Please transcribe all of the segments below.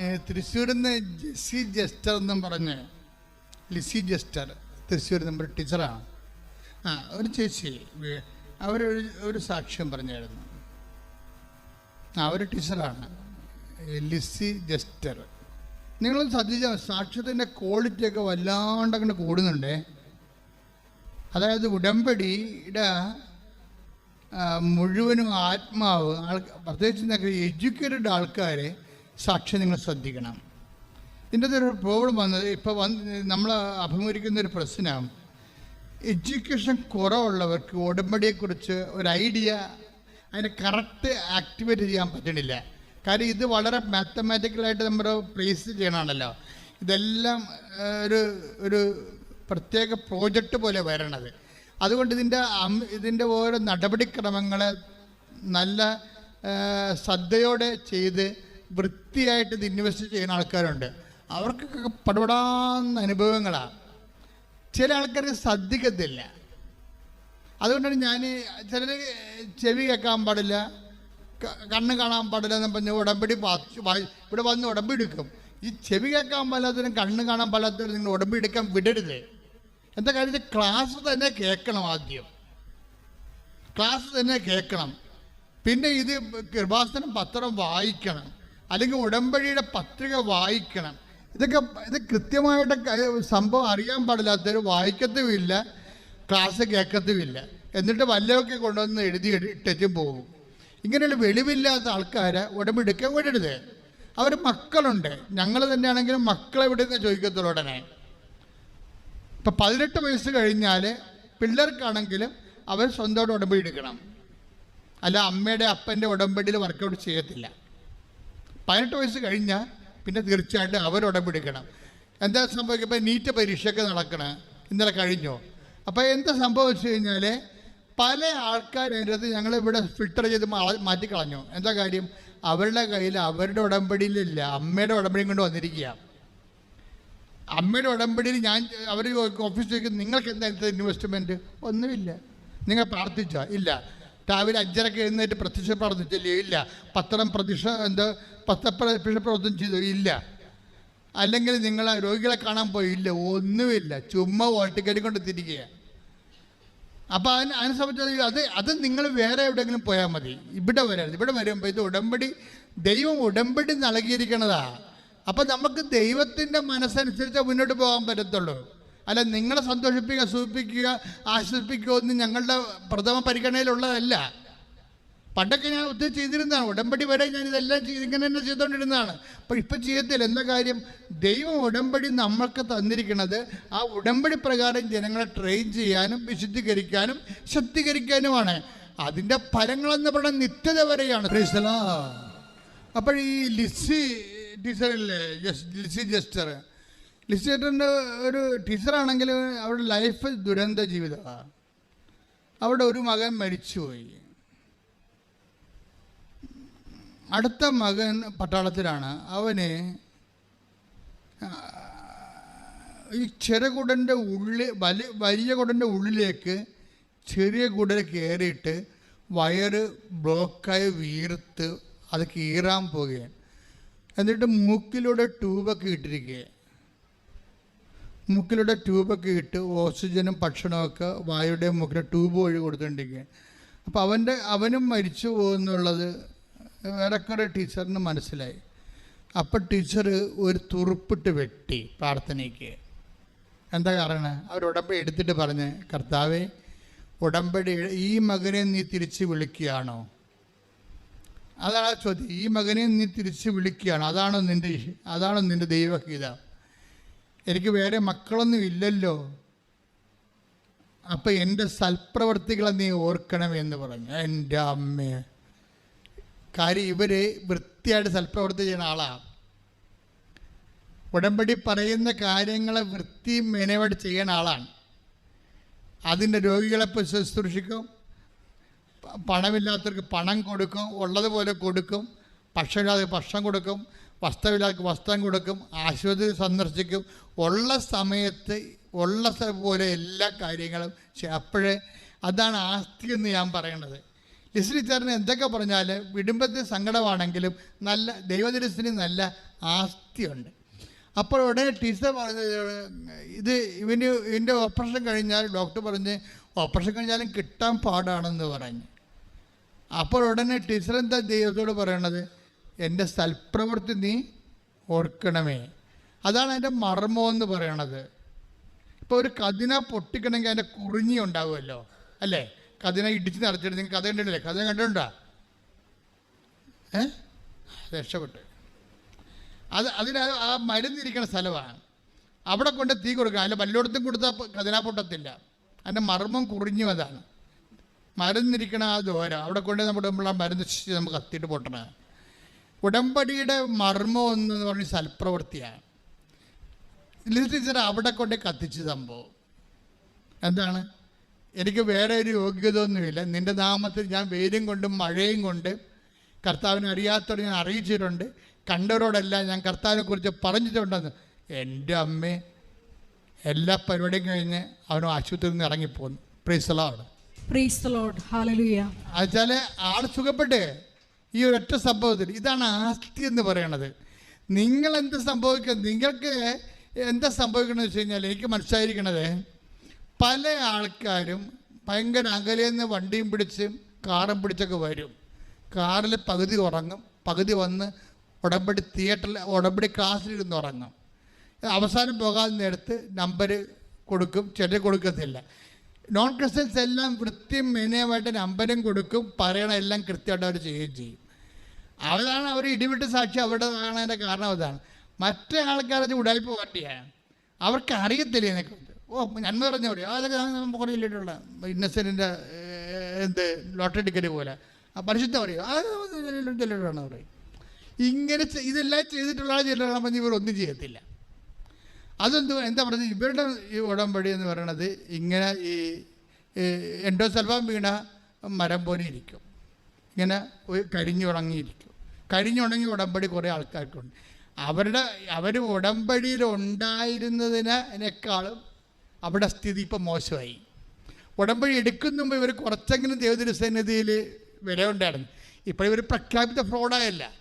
തൃശ്ശൂരിൽ നിന്ന് Jessy jester എന്നും പറഞ്ഞ്. ലിസി ജസ്റ്റർ തൃശ്ശൂർ നമ്മുടെ ടീച്ചറാണ്. ആ ഒരു ചേച്ചി അവരൊരു ഒരു സാക്ഷ്യം പറഞ്ഞായിരുന്നു. ആ ഒരു ടീച്ചറാണ് ലിസി ജസ്റ്റർ. നിങ്ങൾ ശ്രദ്ധിച്ച സാക്ഷ്യത്തിന്റെ ക്വാളിറ്റിയൊക്കെ വല്ലാണ്ട് അങ്ങനെ കൂടുന്നുണ്ടേ. അതായത് ഉടമ്പടിയുടെ മുഴുവനും ആത്മാവ് ആൾ പ്രത്യേകിച്ച് എഡ്യൂക്കേറ്റഡ് ആൾക്കാരെ സാക്ഷ്യം നിങ്ങൾ ശ്രദ്ധിക്കണം. ഇതിന്റെ ഒരു പ്രോബ്ലം വന്നത് ഇപ്പോൾ വന്ന് നമ്മൾ അഭിമുഖീകരിക്കുന്ന ഒരു പ്രശ്നം എഡ്യൂക്കേഷൻ കുറവുള്ളവർക്ക് ഉടമ്പടിയെക്കുറിച്ച് ഒരു ഐഡിയ അതിനെ കറക്റ്റ് ആക്ടിവേറ്റ് ചെയ്യാൻ പറ്റണില്ല. കാര്യം ഇത് വളരെ മാത്തമാറ്റിക്കലായിട്ട് നമ്മൾ പ്ലേസ് ചെയ്യണമാണല്ലോ ഇതെല്ലാം ഒരു ഒരു പ്രത്യേക പ്രോജക്റ്റ് പോലെ വരണത്. അതുകൊണ്ട് ഇതിന്റെ ഇതിന്റെ ഓരോ നടപടിക്രമങ്ങളെ നല്ല ശ്രദ്ധയോടെ ചെയ്ത് വൃത്തിയായിട്ട് ഇത് ഇൻവെസ്റ്റ് ചെയ്യുന്ന ആൾക്കാരുണ്ട്. അവർക്കൊക്കെ പടപടാന്ന അനുഭവങ്ങളാണ് ചില ആൾക്കാർക്ക് ശ്രദ്ധിക്കത്തില്ല അതുകൊണ്ടാണ് ഞാൻ ചിലർ ചെവി കേൾക്കാൻ പാടില്ല കണ്ണ് കാണാൻ പാടില്ല എന്ന് പറഞ്ഞ് ഉടമ്പടി ഇവിടെ വന്ന് ഉടമ്പടി എടുക്കും. ഈ ചെവി കേൾക്കാൻ പാടില്ലാത്തവരും കണ്ണ് കാണാൻ പാടില്ലാത്തവരും നിങ്ങൾ ഉടമ്പടി എടുക്കാൻ വിടരുത്. എന്താ കാര്യത്തിൽ ക്ലാസ് തന്നെ കേൾക്കണം ആദ്യം. ക്ലാസ് തന്നെ കേൾക്കണം. പിന്നെ ഇത് കൃപാസനം പത്രം വായിക്കണം. അല്ലെങ്കിൽ ഉടമ്പടിയുടെ പത്രിക വായിക്കണം. ഇതൊക്കെ ഇത് കൃത്യമായിട്ട് സംഭവം അറിയാൻ പാടില്ലാത്തവർ വായിക്കത്തുമില്ല ക്ലാസ് കേൾക്കത്തുമില്ല. എന്നിട്ട് വല്ലതൊക്കെ കൊണ്ടുവന്ന് എഴുതി ഇട്ടിട്ടും പോകും. ഇങ്ങനെയുള്ള വെളിവില്ലാത്ത ആൾക്കാരെ ഉടമ്പെടുക്കാൻ വിടരുത്. അവർ മക്കളുണ്ട്. ഞങ്ങൾ തന്നെയാണെങ്കിലും മക്കളെ വിടുന്ന ചോദിക്കത്തുള്ളൂ ഉടനെ. ഇപ്പം പതിനെട്ട് വയസ്സ് കഴിഞ്ഞാൽ പിള്ളേർക്കാണെങ്കിലും അവർ സ്വന്തമായിട്ട് ഉടമ്പടി എടുക്കണം. അല്ല അമ്മയുടെ അപ്പന്റെ ഉടമ്പടിയിൽ വർക്കൗട്ട് ചെയ്യത്തില്ല. പതിനെട്ട് വയസ്സ് കഴിഞ്ഞാൽ പിന്നെ തീർച്ചയായിട്ടും അവരുടമ്പെടുക്കണം എന്താ സംഭവിക്കുമ്പോൾ നീറ്റ് പരീക്ഷയൊക്കെ നടക്കണം. ഇന്നലെ കഴിഞ്ഞോ? അപ്പോൾ എന്താ സംഭവിച്ചു കഴിഞ്ഞാൽ പല ആൾക്കാരതിനകത്ത് ഞങ്ങളിവിടെ ഫിൽട്ടർ ചെയ്ത് മാറ്റി മാറ്റിക്കളഞ്ഞു എന്താ കാര്യം? അവരുടെ കയ്യിൽ അവരുടെ ഉടമ്പടിയിലില്ല. അമ്മയുടെ ഉടമ്പടിയും കൊണ്ട് വന്നിരിക്കുക അമ്മയുടെ ഉടമ്പടിയിൽ ഞാൻ അവർ ഓഫീസിലേക്ക് നിങ്ങൾക്ക് എന്താ ഇൻവെസ്റ്റ്മെന്റ് ഒന്നുമില്ല. നിങ്ങൾ പ്രാർത്ഥിച്ചോ? ഇല്ല. രാവിലെ അഞ്ചരക്ക് എഴുന്നേറ്റ് പ്രത്യക്ഷ പ്രാർത്ഥിച്ചില്ലേ? ഇല്ല. പത്രം പ്രതിഷ എന്താ പത്ര പ്രവർത്തനം ചെയ്തു? ഇല്ല. അല്ലെങ്കിൽ നിങ്ങൾ രോഗികളെ കാണാൻ പോയി ഇല്ല ഒന്നുമില്ല. ചുമ്മാ ഓട്ടിക്കടി കൊണ്ട് തിരിക്കുക അപ്പോൾ അതിന് അതിനെ സംബന്ധിച്ച് അത് അത് നിങ്ങൾ വേറെ എവിടെയെങ്കിലും പോയാൽ മതി. ഇവിടെ വരരുത്. ഇവിടെ വരുമ്പോൾ ഇത് ഉടമ്പടി ദൈവം ഉടമ്പടി നൽകിയിരിക്കണതാ. അപ്പം നമുക്ക് ദൈവത്തിന്റെ മനസ്സനുസരിച്ച് മുന്നോട്ട് പോകാൻ പറ്റത്തുള്ളൂ. അല്ല നിങ്ങളെ സന്തോഷിപ്പിക്കുക സൂചിപ്പിക്കുക ആശ്വസിപ്പിക്കുക ഒന്നും ഞങ്ങളുടെ പ്രഥമ പരിഗണനയിലുള്ളതല്ല. പണ്ടൊക്കെ ഞാൻ ഒത്തിരി ചെയ്തിരുന്നതാണ്. ഉടമ്പടി വരെ ഞാൻ ഇതെല്ലാം ചെയ്ത് ഇങ്ങനെ തന്നെ ചെയ്തുകൊണ്ടിരുന്നതാണ്. അപ്പോൾ ഇപ്പം ചെയ്യത്തില്ല എന്താ കാര്യം? ദൈവം ഉടമ്പടി നമ്മൾക്ക് തന്നിരിക്കുന്നത് ആ ഉടമ്പടി പ്രകാരം ജനങ്ങളെ ട്രെയിൻ ചെയ്യാനും വിശുദ്ധീകരിക്കാനും ശക്തീകരിക്കാനുമാണ് അതിന്റെ ഫലങ്ങളെന്ന് പറഞ്ഞാൽ നിത്യത വരെയാണ്. അപ്പോൾ ഈ ലിസി ടീച്ചറില്ലേ ലിസി ജസ്റ്റർ. ലിസി ജസ്റ്ററിന്റെ ഒരു ടീച്ചറാണെങ്കിൽ അവരുടെ ലൈഫ് ദുരന്ത ജീവിതമാണ് അവിടെ ഒരു മകൻ മരിച്ചുപോയി. അടുത്ത മകൻ പട്ടാളത്തിലാണ്. അവന് ഈ ചെറിയ കുടന്റെ ഉള്ളിൽ വലിയ വലിയ കുടന്റെ ഉള്ളിലേക്ക് ചെറിയ കുടൽ കയറിയിട്ട് വയറ് ബ്ലോക്കായി വീർത്ത് അത് കീറാൻ പോവുകയാണ്. എന്നിട്ട് മൂക്കിലൂടെ ട്യൂബൊക്കെ ഇട്ടിരിക്കുക മൂക്കിലൂടെ ട്യൂബൊക്കെ ഇട്ട് ഓക്സിജനും ഭക്ഷണമൊക്കെ വായുടെ മൂക്കിലെ ട്യൂബ് വഴി കൊടുത്തുകൊണ്ടിരിക്കുക അപ്പോൾ അവന്റെ അവനും മരിച്ചു പോകുന്നുള്ളത് ഏറെക്കുറെ ടീച്ചറിന് മനസ്സിലായി. അപ്പം ടീച്ചർ ഒരു തുറുപ്പിട്ട് വെട്ടി പ്രാർത്ഥനയ്ക്ക്. എന്താ കാരണം? അവർ ഉടമ്പടി എടുത്തിട്ട് പറഞ്ഞ് കർത്താവെ ഉടമ്പടി ഈ മകനെ നീ തിരിച്ച് വിളിക്കുകയാണോ? അതാണ് ചോദ്യം. ഈ മകനെ നീ തിരിച്ച് വിളിക്കുകയാണോ? അതാണോ നിന്റെ അതാണോ നിന്റെ ദൈവഗീത? എനിക്ക് വേറെ മക്കളൊന്നും ഇല്ലല്ലോ. അപ്പം എന്റെ സൽപ്രവർത്തികളെ നീ ഓർക്കണമെന്ന് പറഞ്ഞു. എന്റെ അമ്മയെ കാര്യം ഇവർ വൃത്തിയായിട്ട് സൽപ്രവർത്തി ചെയ്യുന്ന ആളാണ് ഉടമ്പടി പറയുന്ന കാര്യങ്ങളെ വൃത്തി മെനവായിട്ട് ചെയ്യുന്ന ആളാണ്. അതിന്റെ രോഗികളെ ശുശ്രൂഷിക്കും. പണമില്ലാത്തവർക്ക് പണം കൊടുക്കും. ഉള്ളതുപോലെ കൊടുക്കും. ഭക്ഷണമില്ലാതെ ഭക്ഷണം കൊടുക്കും. വസ്ത്രമില്ലാത്തവർക്ക് വസ്ത്രം കൊടുക്കും ആശുപത്രി സന്ദർശിക്കും. ഉള്ള സമയത്ത് ഉള്ള പോലെ എല്ലാ കാര്യങ്ങളും അപ്പോഴേ അതാണ് ആസ്തി എന്ന് ഞാൻ പറയണത്. ലിസി ടീച്ചറിന് എന്തൊക്കെ പറഞ്ഞാൽ വിടുംബത്തിന് സങ്കടമാണെങ്കിലും നല്ല ദൈവദൃശ്യത്തിന് നല്ല ആസ്തിയുണ്ട്. അപ്പോൾ ഉടനെ ടീച്ചർ പറഞ്ഞത് ഇത് ഇവന് ഇതിന്റെ ഓപ്പറേഷൻ കഴിഞ്ഞാൽ ഡോക്ടർ പറഞ്ഞ് ഓപ്പറേഷൻ കഴിഞ്ഞാലും കിട്ടാൻ പാടാണെന്ന് പറഞ്ഞു. അപ്പോൾ ഉടനെ ടീച്ചർ എന്താ ദൈവത്തോട് പറയണത്? എന്റെ സൽപ്രവൃത്തി നീ ഓർക്കണമേ. അതാണ് അതിന്റെ മർമ്മം എന്ന് പറയണത്. ഇപ്പോൾ ഒരു കഥിന പൊട്ടിക്കണമെങ്കിൽ അതിന്റെ കുറിഞ്ഞി ഉണ്ടാവുമല്ലോ അല്ലേ? കഥിന ഇടിച്ച് നടത്തിയിട്ട് നിങ്ങൾ കഥ കണ്ടിട്ടില്ലേ? കഥ കണ്ടിട്ടുണ്ടോ? ഏ? രക്ഷപ്പെട്ട്. അത് അതിന് ആ- മരുന്നിരിക്കുന്ന സ്ഥലമാണ്. അവിടെ കൊണ്ട് തീ കൊടുക്കുക അതിൽ വല്ലയിടത്തും കൊടുത്താൽ കഥന പൊട്ടത്തില്ല. അതിന്റെ മർമ്മം കുറിഞ്ഞു അതാണ്. മരുന്നിരിക്കണ ആ ദോരം അവിടെ കൊണ്ട് നമ്മുടെ നമ്മൾ ആ മരുന്ന് നമുക്ക് കത്തിയിട്ട് പൊട്ടണ ഉടമ്പടിയുടെ മർമ്മം എന്ന് പറഞ്ഞ സൽപ്രവൃത്തിയാണ്. ലിസ് ടീച്ചർ അവിടെ കൊണ്ട് കത്തിച്ച് സംഭവം. എന്താണ്? എനിക്ക് വേറെ ഒരു യോഗ്യത ഒന്നുമില്ല നിന്റെ നാമത്തിൽ ഞാൻ വെയിലും കൊണ്ടും മഴയും കൊണ്ട് കർത്താവിനെ അറിയാത്തവർ ഞാൻ അറിയിച്ചിട്ടുണ്ട്. കണ്ടവരോടെല്ലാം ഞാൻ കർത്താവിനെക്കുറിച്ച് പറഞ്ഞിട്ടുണ്ടെന്ന്. എന്റെ അമ്മേ എല്ലാ പരിപാടിയും കഴിഞ്ഞ് അവനും ആശുപത്രിയിൽ നിന്ന് ഇറങ്ങിപ്പോന്നു. പ്രീസ്തലോട് പ്രൈസ് ദ ലോർഡ് ഹാലലുയ എന്നുവെച്ചാൽ ആൾ സുഖപ്പെട്ട് ഈ ഒരൊറ്റ സംഭവത്തിൽ ഇതാണ് ആസ്തി എന്ന് പറയണത്. നിങ്ങൾ എന്ത് സംഭവിക്കുക നിങ്ങൾക്ക് എന്താ സംഭവിക്കണമെന്ന് വെച്ച് കഴിഞ്ഞാൽ എനിക്ക് മനസ്സിലായിരിക്കണത് പല ആൾക്കാരും ഭയങ്കര അകലെന്ന് വണ്ടിയും പിടിച്ച് കാറും പിടിച്ചൊക്കെ വരും. കാറിൽ പകുതി ഉറങ്ങും പകുതി വന്ന് ഉടമ്പടി തിയേറ്ററിൽ ഉടമ്പടി ക്ലാസ്സിലിരുന്ന് ഉറങ്ങും. അവസാനം പോകാൻ നേരത്ത് നമ്പർ കൊടുക്കും ചിലർ കൊടുക്കത്തില്ല. നോൺ ക്രിസ്ത്യൻസ് എല്ലാം വൃത്തിയും മെനയുമായിട്ട് നമ്പരും കൊടുക്കും പറയണ എല്ലാം കൃത്യമായിട്ട് അവർ ചെയ്യുകയും ചെയ്യും. അതാണ് അവർ ഇടിവിട്ട് സാക്ഷി അവിടെ കാണാന്റെ കാരണം അതാണ് മറ്റേ ആൾക്കാരത് ഉടായ്പ പാർട്ടിയാണ് അവർക്ക് അറിയത്തില്ല ഇതിനെക്കുറിച്ച്. ഓ നന്മ പറഞ്ഞ പറയും അതൊക്കെ കുറേ ഇല്ലിട്ടുള്ള ഇന്നസെന്റിന്റെ എന്ത് ലോട്ടറി ടിക്കറ്റ് പോലെ. ആ പരിശുദ്ധ പറയും അത് ചെല്ലിട്ടാണ് പറയും ഇങ്ങനെ ഇതെല്ലാം ചെയ്തിട്ടുള്ള ആൾ പറഞ്ഞ് ഇവർ ഒന്നും ചെയ്യത്തില്ല. അതെന്ത് എന്താ പറയുന്നത്? ഇവരുടെ ഈ ഉടമ്പടി എന്ന് പറയണത് ഇങ്ങനെ ഈ എൻഡോസൽഫാൻ വീണ മരം പോലെ ഇരിക്കും. ഇങ്ങനെ കരിഞ്ഞുറങ്ങിയിരിക്കും. കരിഞ്ഞുണങ്ങി ഉടമ്പടി കുറേ ആൾക്കാർക്കുണ്ട്. അവരുടെ അവർ ഉടമ്പടിയിൽ ഉണ്ടായിരുന്നതിനേക്കാളും അവിടെ സ്ഥിതി ഇപ്പം മോശമായി. ഉടമ്പടി എടുക്കുന്ന മുമ്പ് ഇവർ കുറച്ചെങ്കിലും ദേവതിരുസന്നിധിയിൽ വില ഉണ്ടായിരുന്നു ഇപ്പോൾ ഇവർ പ്രഖ്യാപിത ഫ്രോഡായല്ല.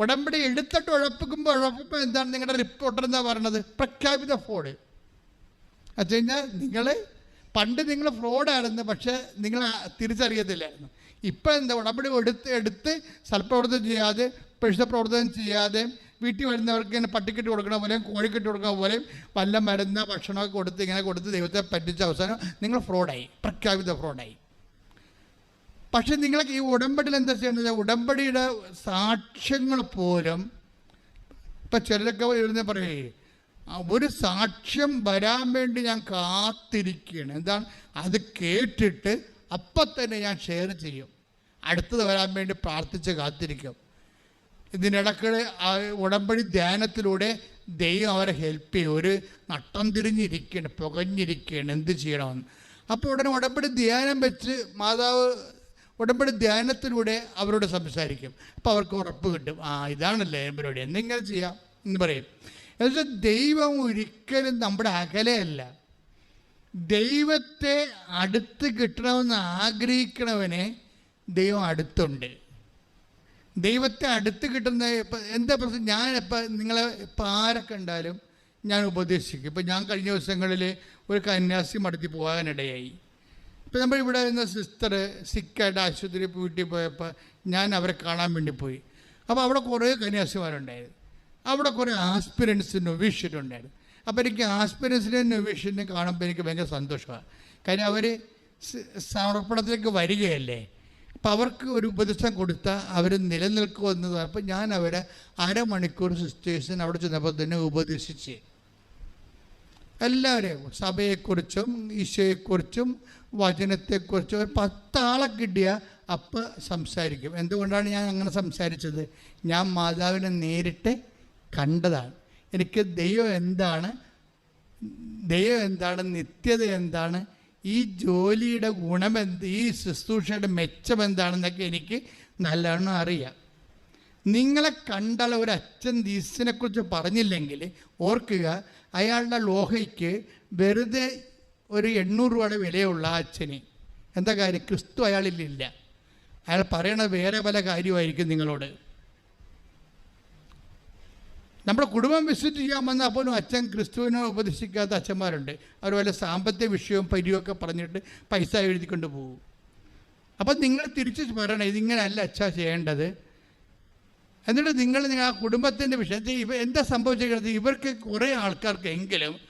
ഉടമ്പടി എടുത്തിട്ട് ഉഴപ്പിക്കുമ്പോൾ ഉഴപ്പിപ്പോൾ എന്താണ് നിങ്ങളുടെ റിപ്പോർട്ടർ എന്താ പറയണത്? പ്രഖ്യാപിത ഫ്രോഡ്. വെച്ച് കഴിഞ്ഞാൽ നിങ്ങൾ പണ്ട് നിങ്ങൾ ഫ്രോഡായിരുന്നു പക്ഷേ നിങ്ങൾ തിരിച്ചറിയത്തില്ലായിരുന്നു. ഇപ്പം എന്താ ഉടമ്പടി എടുത്ത് എടുത്ത് സൽപ്രവർത്തനം ചെയ്യാതെ പരിശുദ്ധ പ്രവർത്തനം ചെയ്യാതെ വീട്ടിൽ വരുന്നവർക്ക് ഇങ്ങനെ പട്ടിക്കിട്ട് കൊടുക്കണ പോലെയും കോഴിക്കിട്ട് കൊടുക്കണ പോലെയും വല്ല മരുന്ന് ഭക്ഷണമൊക്കെ കൊടുത്ത് ഇങ്ങനെ കൊടുത്ത് ദൈവത്തെ പറ്റിച്ച അവസാനം നിങ്ങൾ ഫ്രോഡായി പ്രഖ്യാപിത ഫ്രോഡായി പക്ഷെ നിങ്ങൾക്ക് ഈ ഉടമ്പടിയിൽ എന്താ ചെയ്യുന്നത്? ഉടമ്പടിയുടെ സാക്ഷ്യങ്ങൾ പോലും ഇപ്പം ചിലരൊക്കെ ഇരുന്ന് പറയേ ഒരു സാക്ഷ്യം വരാൻ വേണ്ടി ഞാൻ കാത്തിരിക്കുകയാണ്. എന്താണ്? അത് കേട്ടിട്ട് അപ്പം തന്നെ ഞാൻ ഷെയർ ചെയ്യും. അടുത്തത് വരാൻ വേണ്ടി പ്രാർത്ഥിച്ച് കാത്തിരിക്കും. ഇതിനിടയ്ക്ക് ആ ഉടമ്പടി ധ്യാനത്തിലൂടെ ദൈവം അവരെ ഹെൽപ്പ് ചെയ്യും. ഒരു നട്ടം തിരിഞ്ഞിരിക്കുകയാണ് പുകഞ്ഞിരിക്കുകയാണ്. എന്ത് ചെയ്യണമെന്ന്. അപ്പോൾ ഉടനെ ഉടമ്പടി ധ്യാനം വെച്ച് മാതാവ് ഉടമ്പടി ധ്യാനത്തിലൂടെ അവരോട് സംസാരിക്കും. അപ്പോൾ അവർക്ക് ഉറപ്പ് കിട്ടും. ആ ഇതാണല്ലേ പരിപാടി. എന്തെങ്കിലും ചെയ്യാം എന്ന് പറയും. എന്നുവെച്ചാൽ ദൈവം ഒരിക്കലും നമ്മുടെ അകലെയല്ല. ദൈവത്തെ അടുത്ത് കിട്ടണമെന്ന് ആഗ്രഹിക്കണവനെ ദൈവം അടുത്തുണ്ട്. ദൈവത്തെ അടുത്ത് കിട്ടുന്ന ഇപ്പം എന്താ പ്രശ്നം? ഇപ്പം നിങ്ങളെ ഇപ്പം ആരൊക്കെ ഉണ്ടായാലും ഞാൻ ഉപദേശിക്കും. ഇപ്പം ഞാൻ കഴിഞ്ഞ ദിവസങ്ങളിൽ ഒരു കന്യാസി മടത്തി പോകാനിടയായി. ഇപ്പം നമ്മൾ ഇവിടെ നിന്ന് സിസ്റ്റർ സിക്കായിട്ട് ആശുപത്രി വീട്ടിൽ പോയപ്പോൾ ഞാൻ അവരെ കാണാൻ വേണ്ടി പോയി. അപ്പോൾ അവിടെ കുറേ കന്യാസിമാരുണ്ടായിരുന്നു അവിടെ കുറേ ആസ്പിരൻസ് നൊവീഷ്യരുണ്ടായിരുന്നു അപ്പോൾ എനിക്ക് ആസ്പിരൻസിനെ വിഷനെ കാണുമ്പോൾ എനിക്ക് ഭയങ്കര സന്തോഷമാണ്. കാര്യം അവർ സമർപ്പണത്തിലേക്ക് വരികയല്ലേ? അപ്പോൾ അവർക്ക് ഒരു ഉപദേശം കൊടുത്താൽ അവർ നിലനിൽക്കുമെന്നത് അപ്പോൾ ഞാൻ അവരെ അരമണിക്കൂർ സിസ്റ്റേഴ്സിന് അവിടെ ചെന്നപ്പോൾ തന്നെ ഉപദേശിച്ച്. എല്ലാവരെയും സഭയെക്കുറിച്ചും ഈശോയെക്കുറിച്ചും വചനത്തെക്കുറിച്ചും ഒരു പത്താളെ കിട്ടിയ അപ്പം സംസാരിക്കും. എന്തുകൊണ്ടാണ് ഞാൻ അങ്ങനെ സംസാരിച്ചത്? ഞാൻ മാതാവിനെ നേരിട്ട് കണ്ടതാണ്. എനിക്ക് ദൈവം എന്താണ്? ദൈവം എന്താണ്? നിത്യത എന്താണ്? ഈ ജോലിയുടെ ഗുണമെന്ത് ഈ ശുശ്രൂഷയുടെ മെച്ചം എന്താണെന്നൊക്കെ എനിക്ക് നല്ലവണ്ണം അറിയാം. നിങ്ങളെ കണ്ടാൽ ഒരു അച്ഛൻ ദീസിനെക്കുറിച്ച് പറഞ്ഞില്ലെങ്കിൽ ഓർക്കുക അയാളുടെ ലോഹയ്ക്ക് വെറുതെ ഒരു എണ്ണൂറ് രൂപയുടെ വിലയുള്ള അച്ഛന്. എന്താ കാര്യം? ക്രിസ്തു അയാളിലില്ല അയാൾ പറയണത് വേറെ പല കാര്യമായിരിക്കും നിങ്ങളോട്. നമ്മുടെ കുടുംബം വിസിറ്റ് ചെയ്യാൻ വന്നാൽ പോലും അച്ഛൻ ക്രിസ്തുവിനെ ഉപദേശിക്കാത്ത അച്ഛന്മാരുണ്ട്. അവർ വല്ല സാമ്പത്തിക വിഷയവും പരിയൊക്കെ പറഞ്ഞിട്ട് പൈസ എഴുതിക്കൊണ്ട് പോകും. അപ്പം നിങ്ങൾ തിരിച്ച് പറയണം ഇതിങ്ങനെയല്ല അച്ഛ ചെയ്യേണ്ടത്. എന്നിട്ട് നിങ്ങൾ നിങ്ങൾ ആ കുടുംബത്തിന്റെ വിഷയത്തിൽ ഇവ എന്താ സംഭവിച്ചിരിക്കുന്നത് ഇവർക്ക് കുറേ ആൾക്കാർക്ക് എങ്കിലും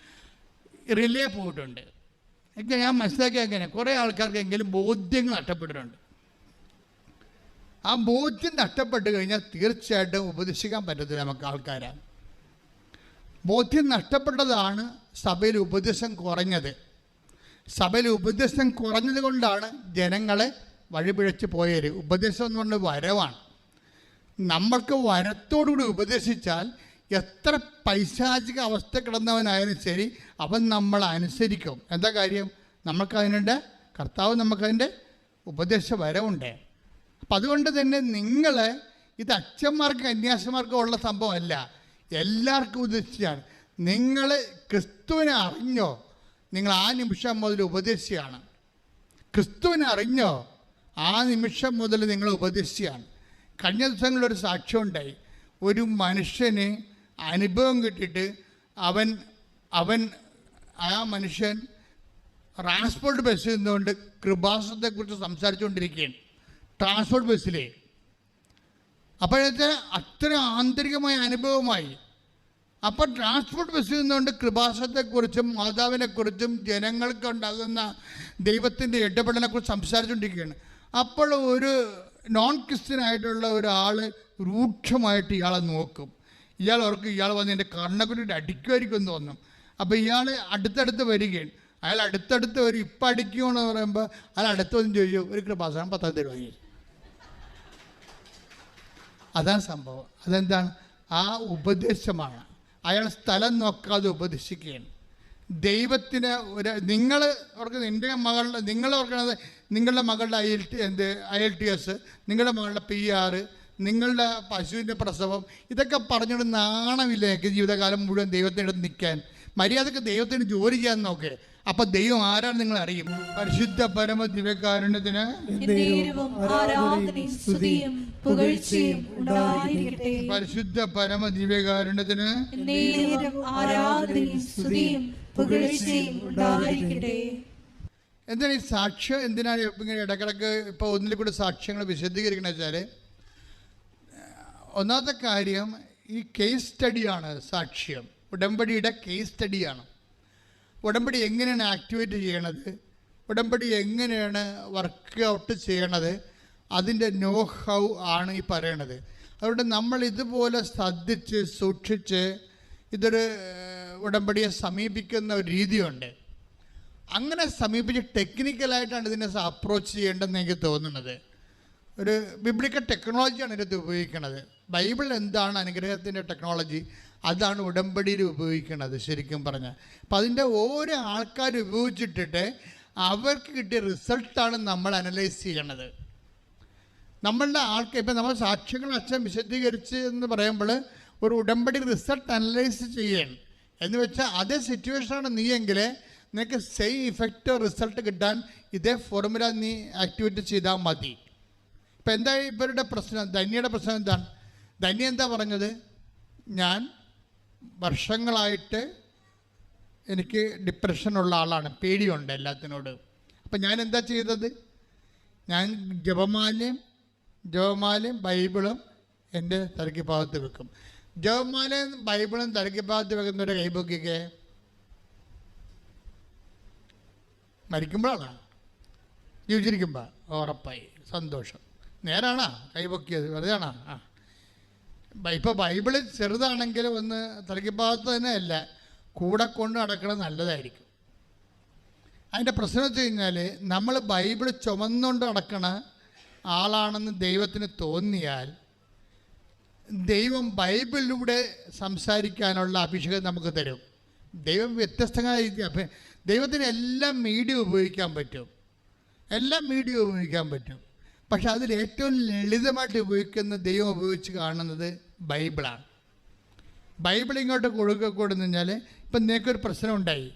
റിലേ പോയിട്ടുണ്ട്. എനിക്ക് ഞാൻ മനസ്സിലാക്കിയ അങ്ങനെ. കുറേ ആൾക്കാർക്ക് എങ്കിലും ബോധ്യങ്ങൾ നഷ്ടപ്പെട്ടിട്ടുണ്ട്. ആ ബോധ്യം നഷ്ടപ്പെട്ട് കഴിഞ്ഞാൽ തീർച്ചയായിട്ടും ഉപദേശിക്കാൻ പറ്റത്തില്ല നമുക്ക് ആൾക്കാരെ. ബോധ്യം നഷ്ടപ്പെട്ടതാണ് സഭയിൽ ഉപദേശം കുറഞ്ഞത്. സഭയിൽ ഉപദേശം കുറഞ്ഞത് കൊണ്ടാണ് ജനങ്ങളെ വഴിപിഴച്ച് പോയത്. ഉപദേശം എന്ന് പറഞ്ഞ വരവാണ്. നമ്മൾക്ക് വരത്തോടുകൂടി ഉപദേശിച്ചാൽ എത്ര പൈശാചിക അവസ്ഥ കിടന്നവനായാലും ശരി അവൻ നമ്മൾ അനുസരിക്കും. എന്താ കാര്യം? നമുക്കതിനുണ്ട് കർത്താവ് നമുക്കതിന്റെ ഉപദേശ വരവുണ്ട്. അപ്പം അതുകൊണ്ട് തന്നെ നിങ്ങൾ ഇത് അച്ഛന്മാർക്ക് കന്യാസിമാർക്കും ഉള്ള സംഭവമല്ല. എല്ലാവർക്കും ഉദ്ദേശിച്ചാണ് നിങ്ങൾ ക്രിസ്തുവിനെ അറിഞ്ഞോ? നിങ്ങൾ ആ നിമിഷം മുതൽ ഉപദേശിയാണ്. ക്രിസ്തുവിനെ അറിഞ്ഞോ? ആ നിമിഷം മുതൽ നിങ്ങൾ ഉപദേശിയാണ്. കഴിഞ്ഞ ദിവസങ്ങളിലൊരു സാക്ഷ്യം ഉണ്ടായി. ഒരു മനുഷ്യന് അനുഭവം കിട്ടിയിട്ട് അവൻ അവൻ ആ മനുഷ്യൻ ട്രാൻസ്പോർട്ട് ബസ്സിൽ നിന്നുകൊണ്ട് കൃപാസത്തെക്കുറിച്ച് സംസാരിച്ചുകൊണ്ടിരിക്കുകയാണ്. ട്രാൻസ്പോർട്ട് ബസ്സിലേ അപ്പോഴത്തെ അത്ര ആന്തരികമായ അനുഭവമായി. അപ്പോൾ ട്രാൻസ്പോർട്ട് ബസ്സിൽ നിന്നുകൊണ്ട് കൃപാസത്തെക്കുറിച്ചും മാതാവിനെക്കുറിച്ചും ജനങ്ങൾക്ക് ഉണ്ടാകുന്ന ദൈവത്തിന്റെ ഇടപെടലിനെക്കുറിച്ച് സംസാരിച്ചുകൊണ്ടിരിക്കുകയാണ്. അപ്പോൾ ഒരു നോൺ ക്രിസ്ത്യനായിട്ടുള്ള ഒരാൾ രൂക്ഷമായിട്ട് ഇയാളെ നോക്കും. ഇയാൾ ഓർക്ക് ഇയാൾ വന്ന് എന്റെ കണ്ണക്കുട്ടിട്ട് അടിക്കുമായിരിക്കും തോന്നും. അപ്പോൾ ഇയാൾ അടുത്തടുത്ത് വരികയാണ്. അയാൾ അടുത്തടുത്ത് വരും. ഇപ്പം അടിക്കുകയാണെന്ന് പറയുമ്പോൾ അയാൾ അടുത്ത് വന്ന് ചോദിച്ചു ഒരു കൃപാസനം പത്താം തരുവായി അതാണ് സംഭവം. അതെന്താണ്? ആ ഉപദേശമാണ്. അയാൾ സ്ഥലം നോക്കാതെ ഉപദേശിക്കുകയാണ്. ദൈവത്തിന് ഒരു നിങ്ങൾ ഓർക്കുന്നത് എന്റെ മകളുടെ നിങ്ങൾ ഓർക്കുന്നത് നിങ്ങളുടെ മകളുടെ ഐ എൽ ടി എന്ത്? ഐ എൽ ടി എസ് നിങ്ങളുടെ മകളുടെ പി ആർ നിങ്ങളുടെ പശുവിന്റെ പ്രസവം ഇതൊക്കെ പറഞ്ഞുകൊണ്ട് നാണമില്ല എനിക്ക് ജീവിതകാലം മുഴുവൻ ദൈവത്തിനടുത്ത് നിൽക്കാൻ. മര്യാദയ്ക്ക് ദൈവത്തിന് ജോലി ചെയ്യാൻ നോക്ക്. അപ്പം ദൈവം ആരാണ് നിങ്ങൾ അറിയും? പരിശുദ്ധ പരമ ദിവ്യകാരുണ്യത്തിന് പരിശുദ്ധ പരമ ദിവ്യകാരുണ്യത്തിന് എന്താണ് ഈ സാക്ഷ്യം? എന്തിനാണ് ഇങ്ങനെ ഇടക്കിടക്ക് ഇപ്പോൾ ഒന്നിൽ കൂടി സാക്ഷ്യങ്ങൾ വിശദീകരിക്കണമെന്ന് വെച്ചാൽ ഒന്നാമത്തെ കാര്യം ഈ കേസ് സ്റ്റഡിയാണ് സാക്ഷ്യം. ഉടമ്പടിയുടെ കേസ് സ്റ്റഡിയാണ് ഉടമ്പടി എങ്ങനെയാണ് ആക്ടിവേറ്റ് ചെയ്യണത്? ഉടമ്പടി എങ്ങനെയാണ് വർക്ക് ഔട്ട് ചെയ്യണത്? അതിന്റെ നോ ഹൗ ആണ് ഈ പറയണത്. അതുകൊണ്ട് നമ്മൾ ഇതുപോലെ ശ്രദ്ധിച്ച് സൂക്ഷിച്ച് ഇതൊരു ഉടമ്പടിയെ സമീപിക്കുന്ന ഒരു രീതിയുണ്ട്. അങ്ങനെ സമീപിച്ച് ടെക്നിക്കലായിട്ടാണ് ഇതിനെ അപ്രോച്ച് ചെയ്യേണ്ടതെന്ന് എനിക്ക് തോന്നുന്നത്. ഒരു ബിബ്ലിക്കൽ ടെക്നോളജിയാണ് ഇതിനകത്ത് ഉപയോഗിക്കുന്നത് ബൈബിൾ എന്താണ് അനുഗ്രഹത്തിന്റെ ടെക്നോളജി? അതാണ് ഉടമ്പടിയിൽ ഉപയോഗിക്കുന്നത് ശരിക്കും പറഞ്ഞാൽ. അപ്പം അതിന്റെ ഓരോ ആൾക്കാർ ഉപയോഗിച്ചിട്ടിട്ട് അവർക്ക് കിട്ടിയ റിസൾട്ടാണ് നമ്മൾ അനലൈസ് ചെയ്യണത്. നമ്മളുടെ ആൾക്ക് ഇപ്പം നമ്മൾ സാക്ഷ്യങ്ങൾ അച്ഛൻ വിശദീകരിച്ച് എന്ന് പറയുമ്പോൾ ഒരു ഉടമ്പടി റിസൾട്ട് അനലൈസ് ചെയ്യണം. എന്ന് വെച്ചാൽ അതേ സിറ്റുവേഷനാണ് നീയെങ്കിൽ നിനക്ക് സെയിം ഇഫക്റ്റ് റിസൾട്ട് കിട്ടാൻ ഇതേ ഫോർമുല നീ ആക്ടിവേറ്റ് ചെയ്താൽ മതി. ഇപ്പം എന്താ ഇവരുടെ പ്രശ്നം? ധന്യയുടെ പ്രശ്നം എന്താണ്? ധന്യ എന്താ പറഞ്ഞത്? ഞാൻ വർഷങ്ങളായിട്ട് എനിക്ക് ഡിപ്രഷനുള്ള ആളാണ്. പേടിയുണ്ട് എല്ലാത്തിനോട്. അപ്പം ഞാൻ എന്താ ചെയ്തത്? ഞാൻ ജപമാലയും ജപമാലയും ബൈബിളും എന്റെ തലയ്ക്ക് ഭാഗത്ത് വെക്കും. ജപമാലയും ബൈബിളും തലയ്ക്ക് ഭാഗത്ത് വെക്കുന്നവരെ കൈപൊക്കിക്കേ മരിക്കുമ്പോഴാണ്? ജീവിച്ചിരിക്കുമ്പോൾ ഉറപ്പായി. സന്തോഷം. നേരാണാ? കൈപൊക്കിയത് വെറുതെയാണോ? ആ. ഇപ്പോൾ ബൈബിൾ ചെറുതാണെങ്കിലും ഒന്ന് തലയ്ക്ക് ഭാഗത്ത് തന്നെ അല്ല. കൂടെ കൊണ്ട് നടക്കുന്നത് നല്ലതായിരിക്കും. അതിന്റെ പ്രശ്നം വെച്ച് കഴിഞ്ഞാൽ നമ്മൾ ബൈബിൾ ചുമന്നുകൊണ്ട് നടക്കണ ആളാണെന്ന് ദൈവത്തിന് തോന്നിയാൽ ദൈവം ബൈബിളിലൂടെ സംസാരിക്കാനുള്ള അഭിഷേകം നമുക്ക് തരും. ദൈവം വ്യത്യസ്തമായ രീതി ദൈവത്തിന് എല്ലാം മീഡിയ ഉപയോഗിക്കാൻ പറ്റും. എല്ലാം മീഡിയ ഉപയോഗിക്കാൻ പറ്റും. പക്ഷെ അതിൽ ഏറ്റവും ലളിതമായിട്ട് ഉപയോഗിക്കുന്ന ദൈവം ഉപയോഗിച്ച് കാണുന്നത് ബൈബിളാണ്. ബൈബിൾ ഇങ്ങോട്ട് കൊടുക്കുക കൊടുന്നു കഴിഞ്ഞാൽ ഇപ്പം നിനക്കൊരു പ്രശ്നം ഉണ്ടായി.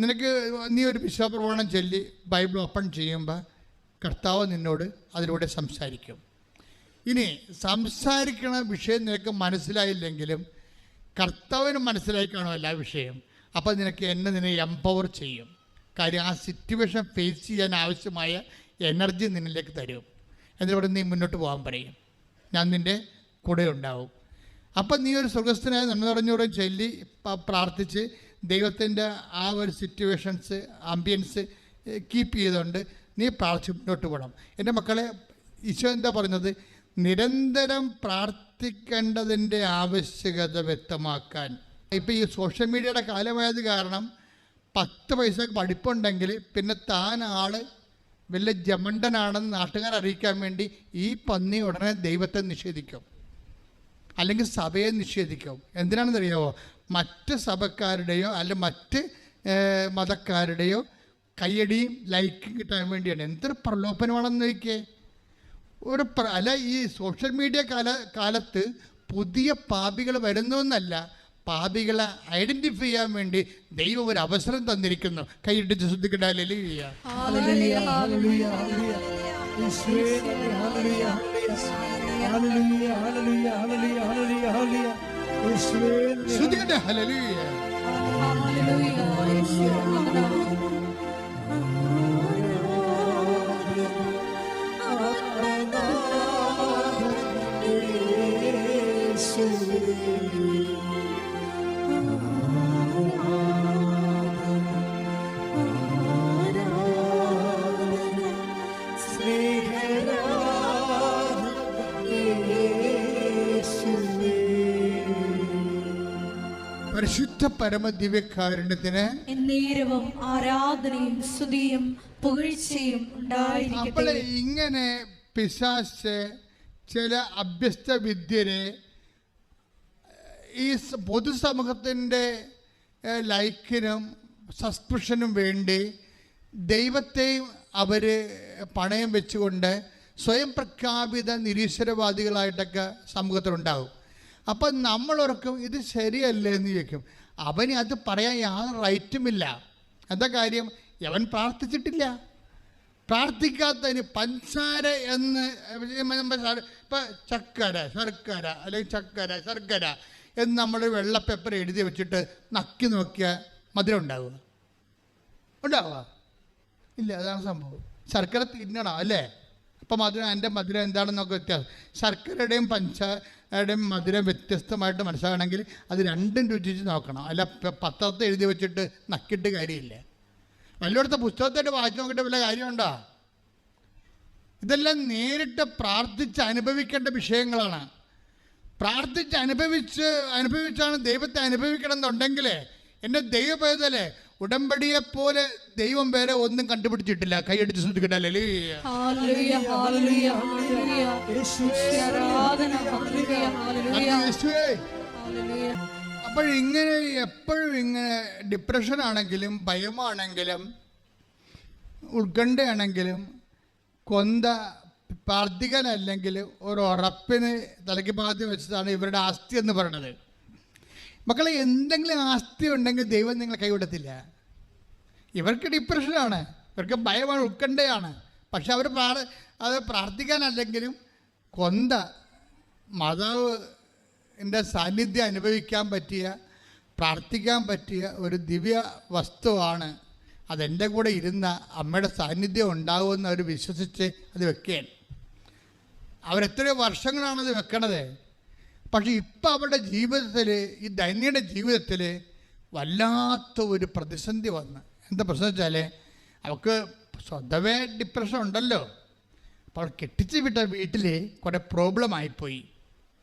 നിനക്ക് നീ ഒരു വിശ്വാസപ്രമാണം ചൊല്ലി ബൈബിൾ ഓപ്പൺ ചെയ്യുമ്പോൾ കർത്താവ് നിന്നോട് അതിലൂടെ സംസാരിക്കും. ഇനി സംസാരിക്കണ വിഷയം നിനക്ക് മനസ്സിലായില്ലെങ്കിലും കർത്താവിന് മനസ്സിലായി കാണും എല്ലാ വിഷയം. അപ്പോൾ നിനക്ക് എന്നെ നിന്നെ എംപവർ ചെയ്യും. കാര്യം ആ സിറ്റുവേഷൻ ഫേസ് ചെയ്യാൻ ആവശ്യമായ എനർജി നിന്നിലേക്ക് തരും. എന്നിട്ട് നീ മുന്നോട്ട് പോകാൻ പറയും. ഞാൻ നിന്റെ കൂടെ ഉണ്ടാവും. അപ്പം നീ ഒരു സ്വർഗസ്ഥനായ നന്മ നിറഞ്ഞൂടെ ചൊല്ലി പ്രാർത്ഥിച്ച് ദൈവത്തിന്റെ ആ ഒരു സിറ്റുവേഷൻസ് ആംബിയൻസ് കീപ്പ് ചെയ്തുകൊണ്ട് നീ പ്രാർത്ഥിച്ച് മുന്നോട്ട് പോകണം. എന്റെ മക്കളെ ഈശോ എന്താ പറഞ്ഞത് നിരന്തരം പ്രാർത്ഥിക്കേണ്ടതിന്റെ ആവശ്യകത വ്യക്തമാക്കാൻ. ഇപ്പം ഈ സോഷ്യൽ മീഡിയയുടെ കാലമായത് കാരണം പത്ത് പൈസ പഠിപ്പുണ്ടെങ്കിൽ പിന്നെ താൻ ആൾ വലിയ ജമണ്ടനാണെന്ന് നാട്ടുകാർ അറിയിക്കാൻ വേണ്ടി ഈ പന്നി ഉടനെ ദൈവത്തെ നിഷേധിക്കും. അല്ലെങ്കിൽ സഭയെ നിഷേധിക്കും. എന്തിനാണെന്ന് അറിയാമോ മറ്റ് സഭക്കാരുടെയോ അല്ല മറ്റ് മതക്കാരുടെയോ കയ്യടിയും ലൈക്കും കിട്ടാൻ വേണ്ടിയാണ്. എന്തൊരു പ്രലോഭനമാണെന്ന് നോക്കിയേ. ഒരു പ്ര- അല്ല ഈ സോഷ്യൽ മീഡിയ കാല കാലത്ത് പുതിയ പാപികൾ വരുന്നതെന്നല്ല. പാപികളെ ഐഡന്റിഫൈ ചെയ്യാൻ വേണ്ടി ദൈവം ഒരു അവസരം തന്നിരിക്കുന്നു. കൈയിട്ടിച്ച് ശ്രദ്ധിക്കട്ടെ ഹല്ലേലൂയ. യേശുവേ, പരിശുദ്ധ പരമദിവ്യകാരുണ്യത്തിന് നേരവും ആരാധനയും സ്തുതിയും പുകഴ്ചയും അപ്പോൾ ഇങ്ങനെ പിശാച്ച് ചില അഭ്യസ്ത വിദ്യരെ ഈ പൊതുസമൂഹത്തിന്റെ ലൈക്കിനും സസ്പെഷനും വേണ്ടി ദൈവത്തെയും അവർ പണയം വെച്ചുകൊണ്ട് സ്വയം പ്രഖ്യാപിത നിരീശ്വരവാദികളായിട്ടൊക്കെ സമൂഹത്തിലുണ്ടാകും അപ്പം നമ്മളോർക്കും ഇത് ശരിയല്ലേ എന്ന് ചോദിക്കും. അവന് അത് പറയാൻ യാതൊരു റൈറ്റുമില്ല. എന്താ കാര്യം? അവൻ പ്രാർത്ഥിച്ചിട്ടില്ല. പ്രാർത്ഥിക്കാത്തതിന് പഞ്ചാര എന്ന് ഇപ്പം ചക്കര ശർക്കര അല്ലെങ്കിൽ ചക്കര ശർക്കര. എന്ന് നമ്മൾ വെള്ള പേപ്പർ എഴുതി വെച്ചിട്ട് നക്കി നോക്കിയാൽ മധുരം ഉണ്ടാവുക. ഉണ്ടാവുക. ഇല്ല അതാണ് സംഭവം. ശർക്കര തിന്നണം അല്ലേ? അപ്പം മധുരം എന്റെ മധുരം എന്താണെന്നൊക്കെ വ്യത്യാസം. ശർക്കരയുടെയും പഞ്ചസാരയുടെയും മധുരം വ്യത്യസ്തമായിട്ട് മനസ്സിലാകണമെങ്കിൽ അത് രണ്ടും രുചിച്ച് നോക്കണം. അല്ല പത്രത്തെ എഴുതി വെച്ചിട്ട് നക്കിട്ട് കാര്യമില്ല. വല്ലയിടത്ത് പുസ്തകത്തായിട്ട് വായിച്ചു നോക്കിയിട്ട് വല്ല കാര്യമുണ്ടോ? ഇതെല്ലാം നേരിട്ട് പ്രാർത്ഥിച്ച് അനുഭവിക്കേണ്ട വിഷയങ്ങളാണ്. പ്രാർത്ഥിച്ച് അനുഭവിച്ച് അനുഭവിച്ചാണ് ദൈവത്തെ അനുഭവിക്കണം എന്നുണ്ടെങ്കിൽ എന്റെ ദൈവപേതലെ ഉടമ്പടിയെ പോലെ ദൈവം വേറെ ഒന്നും കണ്ടുപിടിച്ചിട്ടില്ല. കൈയടിച്ച് ശ്രദ്ധിക്കട്ടല്ലേ ഹല്ലേലൂയ. അപ്പോഴിങ്ങനെ എപ്പോഴും ഇങ്ങനെ ഡിപ്രഷൻ ആണെങ്കിലും ഭയമാണെങ്കിലും ഉത്കണ്ഠയാണെങ്കിലും കൊന്ത പ്രാർത്ഥിക്കാനല്ലെങ്കിൽ ഒരു ഉറപ്പിന് തലയ്ക്ക് ഭാഗത്ത് വെച്ചതാണ് ഇവരുടെ ആസ്തി എന്ന് പറയുന്നത്. മക്കളെ എന്തെങ്കിലും ആസ്തി ഉണ്ടെങ്കിൽ ദൈവം നിങ്ങളെ കൈവിടത്തില്ല. ഇവർക്ക് ഡിപ്രഷനാണ് ഇവർക്ക് ഭയമാണ് ഉത്കണ്ഠയാണ്. പക്ഷെ അവർ പ്രാർ അത് പ്രാർത്ഥിക്കാനല്ലെങ്കിലും കൊന്ത മാതാവ് എന്റെ സാന്നിധ്യം അനുഭവിക്കാൻ പറ്റിയ പ്രാർത്ഥിക്കാൻ പറ്റിയ ഒരു ദിവ്യ വസ്തുവാണ് അതെന്റെ കൂടെ ഇരുന്ന അമ്മയുടെ സാന്നിധ്യം ഉണ്ടാകുമെന്ന് അവർ വിശ്വസിച്ച് അത് വെക്കുകയാണ്. അവരെത്രയോ വർഷങ്ങളാണത് വെക്കണത്. പക്ഷെ ഇപ്പം അവരുടെ ജീവിതത്തിൽ ഈ ധന്യയുടെ ജീവിതത്തിൽ വല്ലാത്ത ഒരു പ്രതിസന്ധി വന്ന്. എന്താ പ്രശ്നം വെച്ചാൽ അവൾക്ക് സ്വന്തമേ ഡിപ്രഷൻ ഉണ്ടല്ലോ. അപ്പോൾ അവൾ കെട്ടിച്ച് വിട്ട വീട്ടിൽ കുറേ പ്രോബ്ലം ആയിപ്പോയി.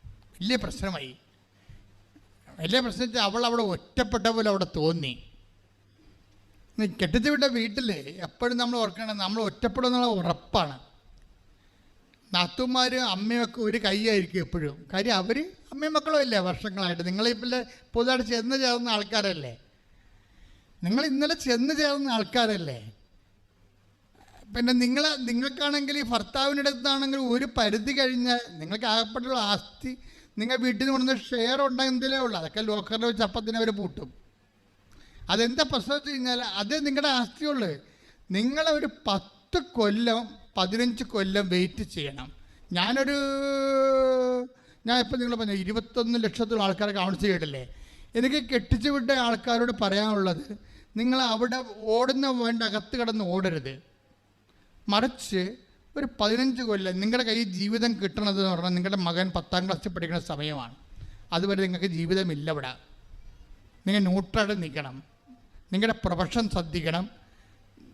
വലിയ പ്രശ്നമായി. വലിയ പ്രശ്നം വെച്ചാൽ അവൾ അവിടെ ഒറ്റപ്പെട്ട പോലെ അവിടെ തോന്നി. കെട്ടിച്ച് വിട്ട വീട്ടിൽ എപ്പോഴും നമ്മൾ ഓർക്കണം നമ്മൾ ഒറ്റപ്പെടുന്നുള്ള ഉറപ്പാണ്. നാത്തുമാരും അമ്മയൊക്കെ ഒരു കൈയായിരിക്കും എപ്പോഴും. കാര്യം അവർ അമ്മയും മക്കളും അല്ലേ വർഷങ്ങളായിട്ട്? നിങ്ങളിപ്പോൾ പുതുതായിട്ട് ചെന്ന് ചേർന്ന ആൾക്കാരല്ലേ? നിങ്ങൾ ഇന്നലെ ചെന്ന് ചേർന്ന ആൾക്കാരല്ലേ? പിന്നെ നിങ്ങൾ നിങ്ങൾക്കാണെങ്കിൽ ഈ ഭർത്താവിന്റെ അടുത്താണെങ്കിൽ ഒരു പരിധി കഴിഞ്ഞാൽ നിങ്ങൾക്ക് ആകപ്പെട്ടുള്ള ആസ്തി നിങ്ങൾ വീട്ടിൽ നിന്ന് കൊണ്ടുവന്ന് ഷെയർ ഉണ്ടെങ്കിലേ ഉള്ളൂ. അതൊക്കെ ലോക്കറിൽ വെച്ച് അപ്പത്തിന് അവർ പൂട്ടും. അതെന്താ പ്രശ്നം വെച്ച് കഴിഞ്ഞാൽ അത് നിങ്ങളുടെ ആസ്തിയുള്ളൂ. നിങ്ങളൊരു പത്ത് കൊല്ലം പതിനഞ്ച് കൊല്ലം വെയിറ്റ് ചെയ്യണം. ഞാനൊരു ഞാൻ ഇപ്പം നിങ്ങൾ പറഞ്ഞു ഇരുപത്തൊന്ന് ലക്ഷത്തോളം ആൾക്കാരെ കൗൺസിൽ ചെയ്തിട്ടില്ലേ? എനിക്ക് കെട്ടിച്ചു വിട്ട ആൾക്കാരോട് പറയാനുള്ളത് നിങ്ങൾ അവിടെ ഓടുന്ന വേണ്ട അകത്ത് കിടന്ന് ഓടരുത്. മറിച്ച് ഒരു പതിനഞ്ച് കൊല്ലം നിങ്ങളുടെ കയ്യിൽ ജീവിതം കിട്ടണത് എന്ന് പറഞ്ഞാൽ നിങ്ങളുടെ മകൻ പത്താം ക്ലാസ്സിൽ പഠിക്കുന്ന സമയമാണ്. അതുവരെ നിങ്ങൾക്ക് ജീവിതമില്ല ഇവിടെ. നിങ്ങൾ ന്യൂട്രൽ നിൽക്കണം. നിങ്ങളുടെ പ്രൊഫഷൻ ശ്രദ്ധിക്കണം.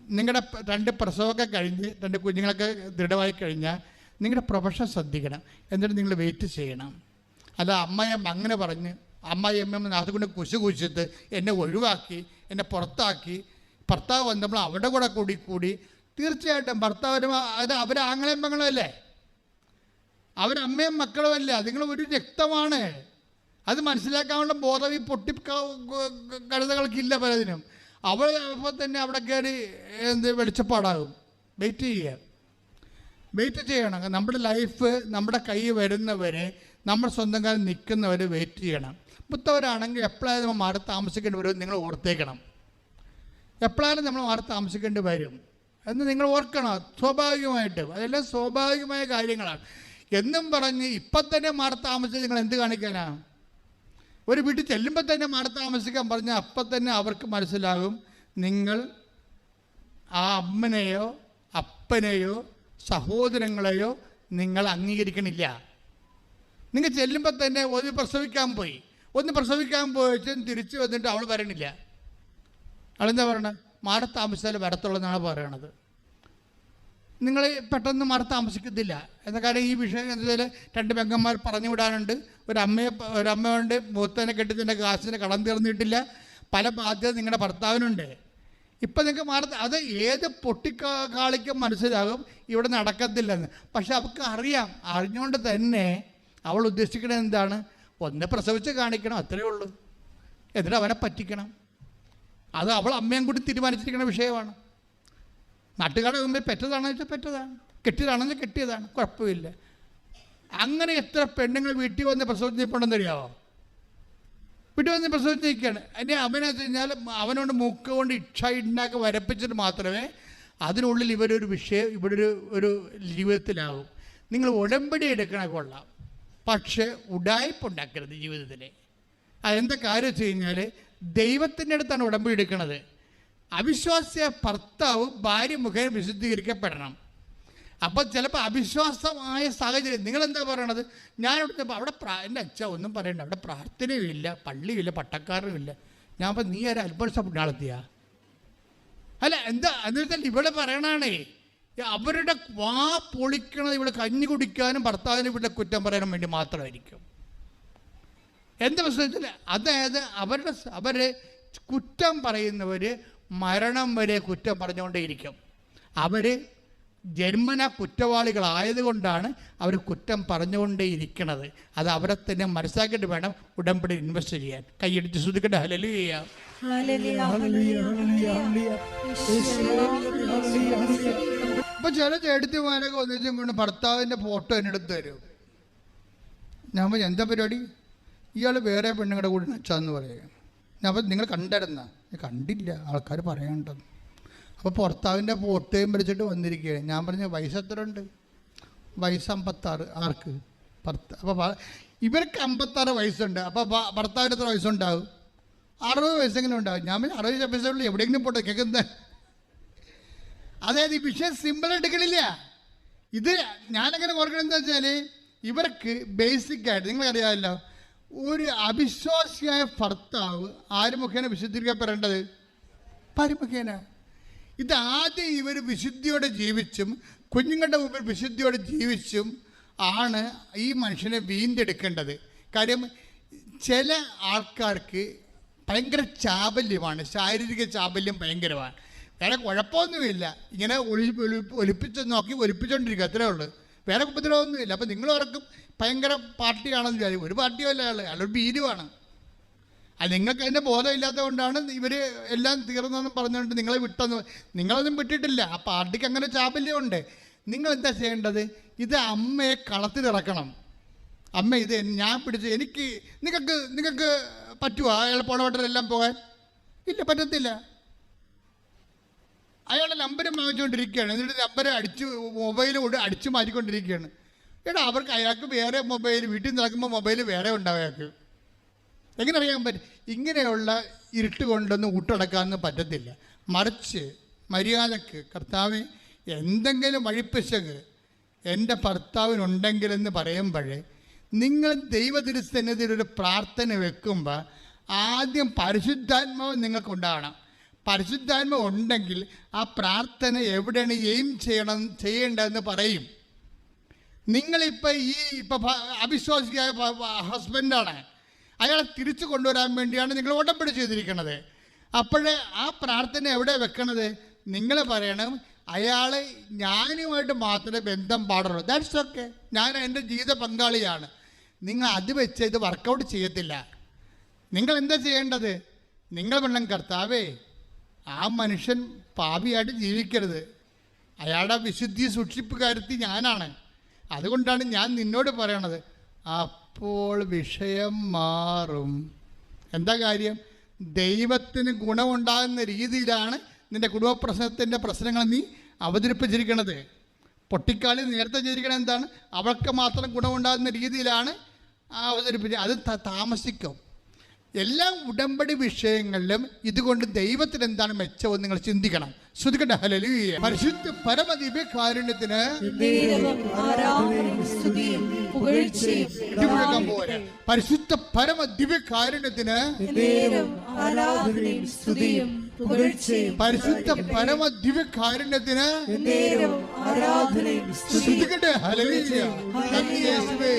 നിങ്ങളുടെ രണ്ട് പ്രസവമൊക്കെ കഴിഞ്ഞ് രണ്ട് കുഞ്ഞുങ്ങളൊക്കെ ദൃഢമായി കഴിഞ്ഞാൽ നിങ്ങളുടെ പ്രൊഫഷൻ ശ്രദ്ധിക്കണം. എന്നിട്ട് നിങ്ങൾ വെയിറ്റ് ചെയ്യണം. അല്ല അമ്മയമ്മ അങ്ങനെ പറഞ്ഞ് അമ്മയമ്മ അതുകൊണ്ട് കുശു കുശിത്ത് എന്നെ ഒഴിവാക്കി എന്നെ പുറത്താക്കി. ഭർത്താവ് വന്നപ്പോൾ അവിടെ കൂടെ കൂടി കൂടി തീർച്ചയായിട്ടും ഭർത്താവിനും അത് അവർ ആങ്ങളെയും പെങ്ങളും അല്ലേ? അവരമ്മയും മക്കളും അല്ലേ? നിങ്ങൾ ഒരു രക്തമാണ്. അത് മനസ്സിലാക്കാനുള്ള ബോധം ഈ പൊട്ടി കഴുതകൾക്കില്ല പലതിനും. അവൾ അപ്പോൾ തന്നെ അവിടെ കയറി എന്ത് വെളിച്ചപ്പാടാകും. വെയിറ്റ് ചെയ്യുക. വെയിറ്റ് ചെയ്യണം. നമ്മുടെ ലൈഫ് നമ്മുടെ കൈ വരുന്നവരെ നമ്മൾ സ്വന്തം കാലം നിൽക്കുന്നവർ വെയിറ്റ് ചെയ്യണം. മുത്തവരാണെങ്കിൽ എപ്പോഴായാലും നമ്മൾ മാറി താമസിക്കേണ്ടി വരും നിങ്ങൾ ഓർത്തേക്കണം. എപ്പോഴായാലും നമ്മൾ മാറി താമസിക്കേണ്ടി വരും. എന്ന് നിങ്ങൾ ഓർക്കണം. സ്വാഭാവികമായിട്ടും. അതെല്ലാം സ്വാഭാവികമായ കാര്യങ്ങളാണ്. എന്നും പറഞ്ഞ് ഇപ്പം തന്നെ മാറി താമസിച്ച് നിങ്ങൾ എന്ത് കാണിക്കാനാ? ഒരു വീട്ടിൽ ചെല്ലുമ്പോൾ തന്നെ മാറി താമസിക്കാൻ പറഞ്ഞാൽ അപ്പം തന്നെ അവർക്ക് മനസ്സിലാകും നിങ്ങൾ ആ അമ്മനെയോ അപ്പനെയോ സഹോദരങ്ങളെയോ നിങ്ങൾ അംഗീകരിക്കണില്ല. നിങ്ങൾ ചെല്ലുമ്പോൾ തന്നെ ഒന്ന് പ്രസവിക്കാൻ പോയി. ഒന്ന് പ്രസവിക്കാൻ പോയിട്ട് തിരിച്ചു വന്നിട്ട് അവൾ വരണില്ല. അവളെന്താ പറയണത് മാറി താമസിച്ചാൽ വരത്തുള്ളതെന്നാണ് പറയണത്. നിങ്ങൾ പെട്ടെന്ന് മാറി താമസിക്കത്തില്ല എന്ന കാര്യം ഈ വിഷയം എന്താ വെച്ചാൽ രണ്ട് പെങ്ങന്മാർ പറഞ്ഞു വിടാനുണ്ട്. ഒരമ്മയെ ഒരമ്മയുണ്ട് മൂത്തനെ കെട്ടിച്ചതിന്റെ കാശിന് കടം തീർന്നിട്ടില്ല. പല ബാധ്യത നിങ്ങളുടെ ഭർത്താവിനുണ്ട്. ഇപ്പം നിങ്ങൾക്ക് മാറി അത് ഏത് പൊട്ടിക്കാളിക്കും മനസ്സിലാകും. ഇവിടെ നടക്കത്തില്ലെന്ന്. പക്ഷെ അവൾക്ക് അറിയാം. അറിഞ്ഞുകൊണ്ട് തന്നെ അവൾ ഉദ്ദേശിക്കുന്നത് എന്താണ്? ഒന്ന് പ്രസവിച്ച് കാണിക്കണം അത്രയേ ഉള്ളൂ. എന്നിട്ട് അവനെ പറ്റിക്കണം. അത് അവൾ അമ്മയും കൂടി തീരുമാനിച്ചിരിക്കുന്ന വിഷയമാണ്. നാട്ടുകാരുടെ മുമ്പിൽ പെറ്റതാണെന്ന് വെച്ചാൽ പെറ്റതാണ്. കെട്ടിയതാണെന്ന് കെട്ടിയതാണ്. കുഴപ്പമില്ല. അങ്ങനെ എത്ര പെണ്ണുങ്ങൾ വീട്ടിൽ വന്ന് പ്രസവിച്ചിട്ടുണ്ടെന്ന് അറിയാമോ വീട്ടിൽ വന്ന് പ്രസവിച്ചിരിക്കുകയാണ്. അതിന്റെ അവനെന്ന് കഴിഞ്ഞാൽ അവനോട് മൂക്ക് കൊണ്ട് ഇച്ഛ ഉണ്ടാക്കി വരപ്പിച്ചിട്ട് മാത്രമേ അതിനുള്ളിൽ ഇവരൊരു വിഷയം ഇവിടെ ഒരു ഒരു ജീവിതത്തിലാവും. നിങ്ങൾ ഉടമ്പടി എടുക്കണ കൊള്ളാം. പക്ഷേ ഉടായ്പുണ്ടാക്കരുത് ജീവിതത്തിൽ അതെന്താ കാര്യം വെച്ച് കഴിഞ്ഞാൽ ദൈവത്തിന്റെ അടുത്താണ് ഉടമ്പടി എടുക്കുന്നത് അവിശ്വാസിയ ഭർത്താവ് ഭാര്യ മുഖേന വിശുദ്ധീകരിക്കപ്പെടണം. അപ്പോൾ ചിലപ്പോൾ അവിശ്വാസമായ സാഹചര്യം നിങ്ങളെന്താ പറയണത്? ഞാൻ അവിടെ പ്രാ എന്റെ അച്ഛ ഒന്നും പറയണ്ട അവിടെ പ്രാർത്ഥനയും ഇല്ല പള്ളിയില്ല പട്ടക്കാരും ഇല്ല. ഞാൻ അപ്പം നീ ഒരു അത്ഭുത നടത്തിയാ അല്ല എന്താ എന്ന് വെച്ചാൽ ഇവിടെ പറയണാണേ അവരുടെ വാ പൊളിക്കണത് ഇവിടെ കഞ്ഞി കുടിക്കാനും ഭർത്താവിനെ ഇവിടെ കുറ്റം പറയാനും വേണ്ടി മാത്രമായിരിക്കും. എന്താ പ്രശ്നം വെച്ചാൽ അതായത് അവരുടെ അവർ കുറ്റം പറയുന്നവർ മരണം വരെ കുറ്റം പറഞ്ഞുകൊണ്ടേയിരിക്കും. അവർ ജന്മന കുറ്റവാളികളായതുകൊണ്ടാണ് അവർ കുറ്റം പറഞ്ഞുകൊണ്ടേയിരിക്കുന്നത് അത് അവരെ തന്നെ മനസ്സിലാക്കിയിട്ട് വേണം ഉടമ്പടി ഇൻവെസ്റ്റ് ചെയ്യാൻ. കൈയടിച്ച് ശ്രദ്ധിക്കട്ടെ. ഹലലു ചെയ്യാം അപ്പൊ ഹല്ലേലൂയ, ഹല്ലേലൂയ, ഹല്ലേലൂയ. യേശുവേ, ഹല്ലേലൂയ, ഹല്ലേലൂയ. അപ്പോൾ ചില ചേട്ടത്തിമാരൊക്കെ ഒന്നിച്ചും കൊണ്ട് ഭർത്താവിന്റെ ഫോട്ടോ എന്നെടുത്ത് അടുത്ത് തരും. ഞാൻ എന്താ പരിപാടി? ഇയാൾ വേറെ പെണ്ണുങ്ങളുടെ കൂടെ നച്ചാന്ന് പറയാം. അപ്പം നിങ്ങൾ കണ്ടായിരുന്ന കണ്ടില്ല ആൾക്കാർ പറയാനുണ്ടെന്ന് അപ്പോൾ ഭർത്താവിന്റെ ഫോട്ടോയും വരച്ചിട്ട് വന്നിരിക്കുകയാണ്. ഞാൻ പറഞ്ഞ വയസ്സ് എത്ര ഉണ്ട് വയസ്സ് അമ്പത്താറ്. ആർക്ക്? ഭർത്ത അപ്പോൾ ഇവർക്ക് അമ്പത്താറ് വയസ്സുണ്ട്. അപ്പോൾ ഭർത്താവിന് എത്ര വയസ്സുണ്ടാവും? അറുപത് വയസ്സെങ്കിലും ഉണ്ടാവും. ഞാൻ പറഞ്ഞു അറുപത് വയസ്സുള്ള എവിടെയെങ്കിലും പോട്ടെ കേൾക്കുന്നത് അതായത് ഈ വിഷയം സിമ്പിൾ എടുക്കണില്ല. ഇത് ഞാനങ്ങനെ ഓർക്കണം എന്താ വെച്ചാൽ ഇവർക്ക് ബേസിക്കായിട്ട് നിങ്ങൾക്കറിയാമല്ലോ ഒരു അവിശ്വാസിയായ ഭർത്താവ് ആര് മുഖേന വിശുദ്ധീകരിക്കപ്പെടേണ്ടത് പരിമുഖേന. മുഖേന ഇത് ആദ്യം ഇവർ വിശുദ്ധിയോടെ ജീവിച്ചും കുഞ്ഞുങ്ങളുടെ മുമ്പിൽ വിശുദ്ധിയോടെ ജീവിച്ചും ആണ് ഈ മനുഷ്യനെ വീണ്ടെടുക്കേണ്ടത്. കാര്യം ചില ആൾക്കാർക്ക് ഭയങ്കര ചാബല്യമാണ് ശാരീരിക ചാബല്യം ഭയങ്കരമാണ്. വേറെ കുഴപ്പമൊന്നുമില്ല. ഇങ്ങനെ ഒളി ഒലി- ഒലിപ്പിച്ച് നോക്കി ഒലിപ്പിച്ചുകൊണ്ടിരിക്കുക അത്രേ ഉള്ളൂ. വേറെ ഉപദ്രവമൊന്നുമില്ല അപ്പം നിങ്ങൾ ഓർക്കും ഭയങ്കര പാർട്ടിയാണെന്ന് വിചാരിക്കും. ഒരു പാർട്ടിയല്ല അയാൾ അയാളൊരു ഭീരുവാണ്. അത് നിങ്ങൾക്ക് അതിന്റെ ബോധമില്ലാത്തത് കൊണ്ടാണ് ഇവർ എല്ലാം തീർന്നെന്ന് പറഞ്ഞുകൊണ്ട് നിങ്ങളെ വിട്ടെന്ന് നിങ്ങളൊന്നും വിട്ടിട്ടില്ല. ആ പാർട്ടിക്ക് അങ്ങനെ ചാബല്യമുണ്ട്. നിങ്ങൾ എന്താ ചെയ്യേണ്ടത്? ഇത് അമ്മയെ കളത്തിലിറക്കണം അമ്മ ഇത് ഞാൻ പിടിച്ച് എനിക്ക് നിങ്ങൾക്ക് നിങ്ങൾക്ക് പറ്റുമോ അയാൾ പോണവട്ടെല്ലാം പോകാൻ? ഇല്ല പറ്റത്തില്ല. അയാളുടെ നമ്പർ വാങ്ങിച്ചുകൊണ്ടിരിക്കുകയാണ് എന്നിട്ട് നമ്പർ അടിച്ച് മൊബൈൽ കൊണ്ട് അടിച്ചു മാറ്റിക്കൊണ്ടിരിക്കുകയാണ്. എടാ അവർക്ക് അയാൾക്ക് വേറെ മൊബൈൽ വീട്ടിൽ നടക്കുമ്പോൾ മൊബൈൽ വേറെ ഉണ്ടാവും അയാൾക്ക്. എങ്ങനെ അറിയാൻ പറ്റും? ഇങ്ങനെയുള്ള ഇരുട്ട് കൊണ്ടൊന്നും ഊട്ടടക്കാനൊന്നും പറ്റത്തില്ല. മറിച്ച് മര്യാദയ്ക്ക് കർത്താവ് എന്തെങ്കിലും വഴിപ്പിശക് എന്റെ ഭർത്താവിനുണ്ടെങ്കിലെന്ന് പറയുമ്പോഴേ നിങ്ങൾ ദൈവതിരുസന്നിധിയിൽ ഒരു പ്രാർത്ഥന വെക്കുമ്പോൾ ആദ്യം പരിശുദ്ധാത്മാവ് നിങ്ങൾക്കുണ്ടാകണം പരിശുദ്ധാത്മാവ് ഉണ്ടെങ്കിൽ ആ പ്രാർത്ഥന എവിടെയാണ് എയിം ചെയ്യണം ചെയ്യേണ്ടതെന്ന് പറയും. നിങ്ങളിപ്പോൾ ഈ ഇപ്പം അവിശ്വാസിയായ ഹസ്ബൻഡാണ്. അയാളെ തിരിച്ചു കൊണ്ടുവരാൻ വേണ്ടിയാണ് നിങ്ങൾ ഉടമ്പടി ചെയ്തിരിക്കുന്നത് അപ്പോഴേ ആ പ്രാർത്ഥന എവിടെ വെക്കണത്? നിങ്ങൾ പറയണം അയാൾ ഞാനുമായിട്ട് മാത്രമേ ബന്ധം പാടുള്ളൂ. ദാറ്റ്സ് ഓക്കെ ഞാൻ എന്റെ ജീവിത പങ്കാളിയാണ്. നിങ്ങൾ അത് വെച്ച് ഇത് വർക്കൗട്ട് ചെയ്യത്തില്ല. നിങ്ങൾ എന്താ ചെയ്യേണ്ടത്? നിങ്ങൾ വെള്ളം കർത്താവേ. ആ മനുഷ്യൻ പാപിയായിട്ട് ജീവിക്കരുത്. അയാളുടെ വിശുദ്ധി സൂക്ഷിപ്പുകാരത്തി ഞാനാണ്. അതുകൊണ്ടാണ് ഞാൻ നിന്നോട് പറയണത്. അപ്പോൾ വിഷയം മാറും. എന്താ കാര്യം? ദൈവത്തിന് ഗുണമുണ്ടാകുന്ന രീതിയിലാണ് നിന്റെ കുടുംബ പ്രശ്നത്തിന്റെ പ്രശ്നങ്ങൾ നീ അവതരിപ്പിച്ചിരിക്കണത്. പൊട്ടിക്കാളി നേരത്തെ ചെയ്തിരിക്കണത് എന്താണ്? അവൾക്ക് മാത്രം ഗുണമുണ്ടാകുന്ന രീതിയിലാണ് അവതരിപ്പിച്ചത്. അത് താമസിക്കും. എല്ലാ ഉടമ്പടി വിഷയങ്ങളിലും ഇതുകൊണ്ട് ദൈവത്തിന് എന്താണ് മെച്ചമെന്ന് നിങ്ങൾ ചിന്തിക്കണം. ശ്രുതിക്കട്ടെ ഹല്ലേലൂയ. പരിശുദ്ധ പരമദിവ്യ കാരുണ്യത്തിന് പോലെ പരിശുദ്ധ പരമ ദിവ്യ കാരുണ്യത്തിന് പരിശുദ്ധ പരമ ദിവ്യ കാരുണ്യത്തിന് ശ്രുതിക്കട്ടെ ഹല്ലേലൂയ. നന്ദി യേശുവേ.